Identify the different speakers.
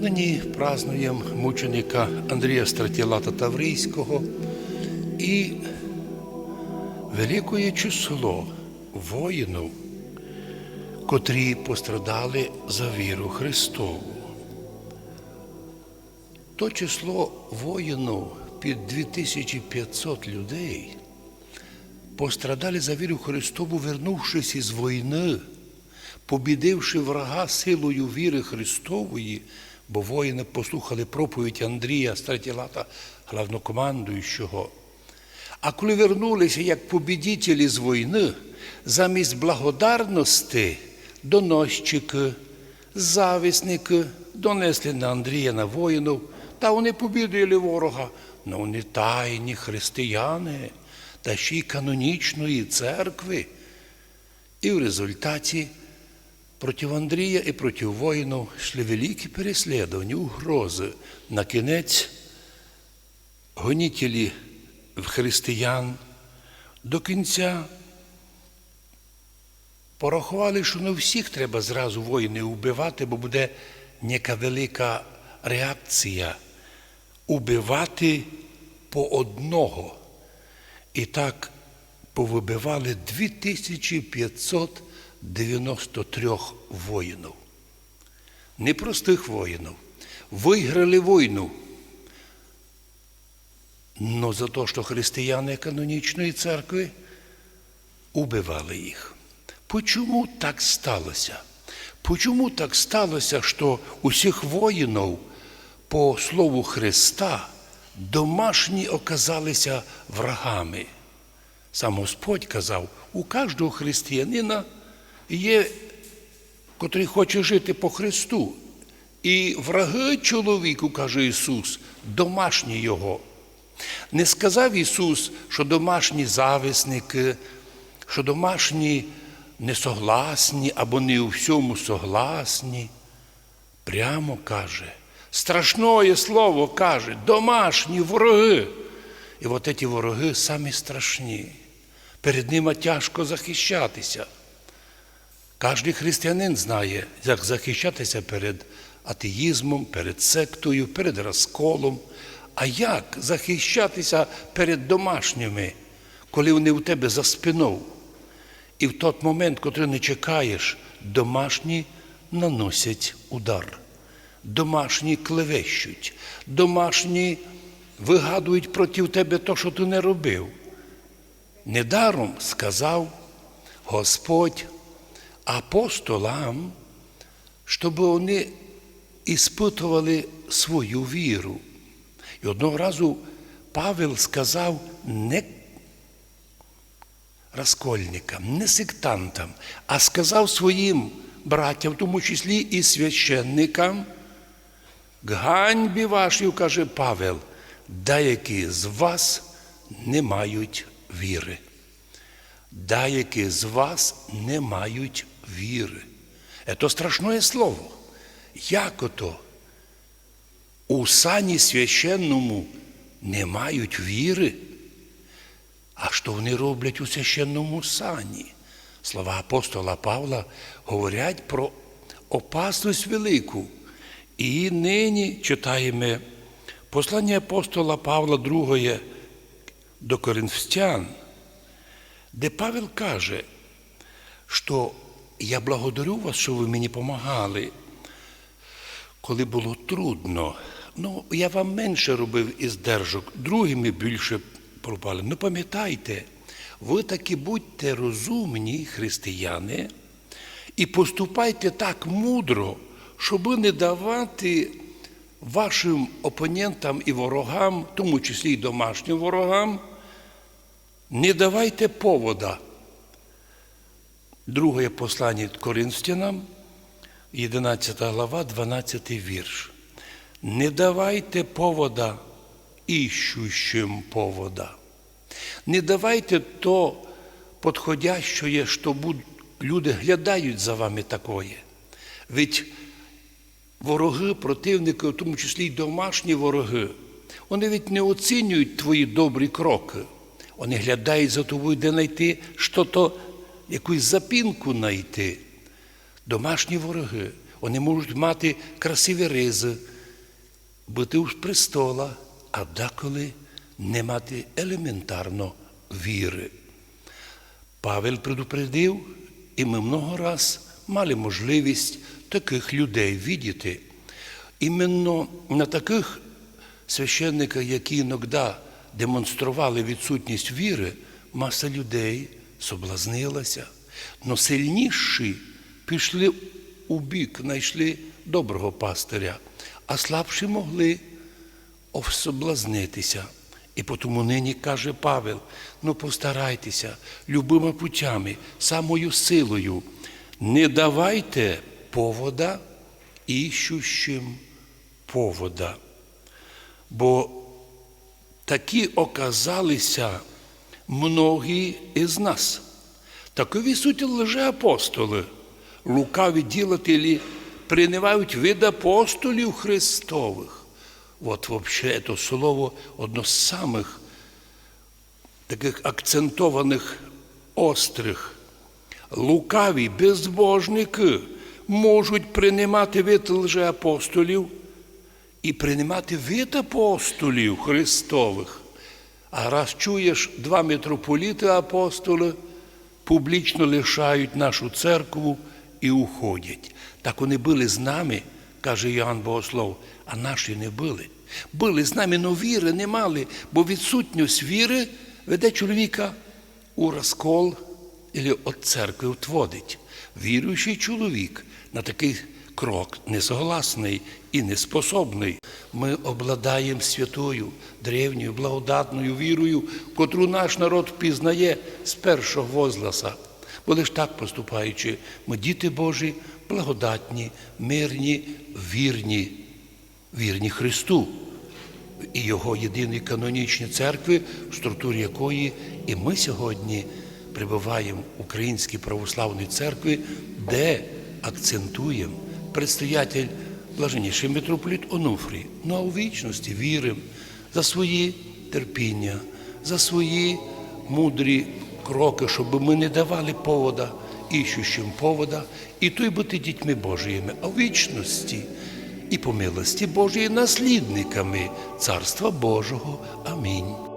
Speaker 1: Нині празнуємо мученика Андрія Стратілата Таврійського і великое число воїнів, котрі пострадали за віру Христову. То число воїнів під 2500 людей пострадали за віру Христову, вернувшись із війни, побідивши врага силою віри Христової, бо воїни послухали проповідь Андрія Стратілата, главнокомандуючого. А коли вернулися як побідітелі з війни, замість благодарності доносчики, завісники донесли на Андрія на воїнів, та вони побідили ворога, но вони тайні християни та ще й канонічної церкви. І в результаті проти Андрія і проти воїнів йшли великі переслідування, угрози. На кінець гонітелі в християн до кінця порахували, що не всіх треба зразу воїни вбивати, бо буде яка велика реакція убивати по одного. І так повибивали 2593 воїнів. Непростих воїнів. Виграли війну. Но за те, що християни канонічної церкви убивали їх. Почому так сталося? Почому так сталося, що усіх воїнів по слову Христа домашні оказалися врагами? Сам Господь казав, у кожного християнина є, котрий хоче жити по Христу. І враги чоловіку, каже Ісус, домашні Його. Не сказав Ісус, що домашні зависники, що домашні несогласні або не у всьому согласні. Прямо каже, страшное слово каже, домашні вороги. І от ці вороги самі страшні. Перед ними тяжко захищатися. Кожен християнин знає, як захищатися перед атеїзмом, перед сектою, перед розколом. А як захищатися перед домашніми, коли вони у тебе за спиною? І в той момент, коли не чекаєш, домашні наносять удар, домашні клевещуть, домашні вигадують проти тебе те, що ти не робив. Недаром сказав Господь апостолам, щоб вони іспитували свою віру. І одного разу Павел сказав не розкольникам, не сектантам, а сказав своїм братям, в тому числі і священникам, ганьбі вашій, каже Павел, деякі з вас не мають віри. Деякі з вас не мають віри. Це страшне слово. Як ото? У сані священному не мають віри. А що вони роблять у священному сані? Слова апостола Павла говорять про опасність велику. І нині читаємо послання апостола Павла II до Коринфян, де Павел каже, що я благодарю вас, що ви мені допомагали, коли було трудно. Ну, я вам менше робив із держок, другими більше пропали. Ну пам'ятайте, ви таки будьте розумні, християни, і поступайте так мудро, щоб не давати вашим опонентам і ворогам, в тому числі й домашнім ворогам, не давайте повода. Друге послання Коринфянам, 11 глава, 12 вірш. Не давайте повода іщущим повода. Не давайте то подходящее, що люди глядають за вами такое. Ведь вороги, противники, в тому числі й домашні вороги, вони ведь не оцінюють твої добрі кроки. Вони глядають за тобою, де знайти що-то, якусь запінку знайти. Домашні вороги. вони можуть мати красиві ризи, бути у престола, а деколи не мати елементарно віри. Павел предупредив, і ми много раз мали можливість таких людей видіти. Іменно на таких священниках, які іноді демонстрували відсутність віри, маса людей соблазнилася. Но сильніші пішли у бік, знайшли доброго пастиря, а слабші могли соблазнитися. І тому нині каже Павел: ну постарайтеся любими путями, самою силою, не давайте повода іщущим повода. Бо такі оказалися многі із нас. Такові суті лжеапостоли, лукаві ділателі принивають вид апостолів Христових. От вообще це слово одно з самих таких акцентованих острих. Лукаві безбожники можуть приймати вид лжеапостолів і приймати вид апостолів Христових. А раз чуєш, два митрополіти апостоли публічно лишають нашу церкву і уходять. Так вони були з нами, каже Іоанн Богослов, а наші не були. Були з нами, але віри не мали, бо відсутність віри веде чоловіка у розкол або від церкви відводить. Віруючий чоловік на такий крок несогласний і неспособний. Ми обладаємо святою, древньою, благодатною вірою, котру наш народ впізнає з першого возгласа. Бо лиш так поступаючи, ми діти Божі, благодатні, мирні, вірні, вірні Христу і Його єдиній канонічній церкви, в структурі якої і ми сьогодні прибуваємо в Українській православній церкві, де акцентуємо предстоятель блаженніший митрополіт Онуфрій. Ну а у вічності віримо за свої терпіння, за свої мудрі кроки, щоб ми не давали повода іщущим повода, і то й бути дітьми Божіїми, а в вічності і по милості Божої наслідниками Царства Божого. Амінь.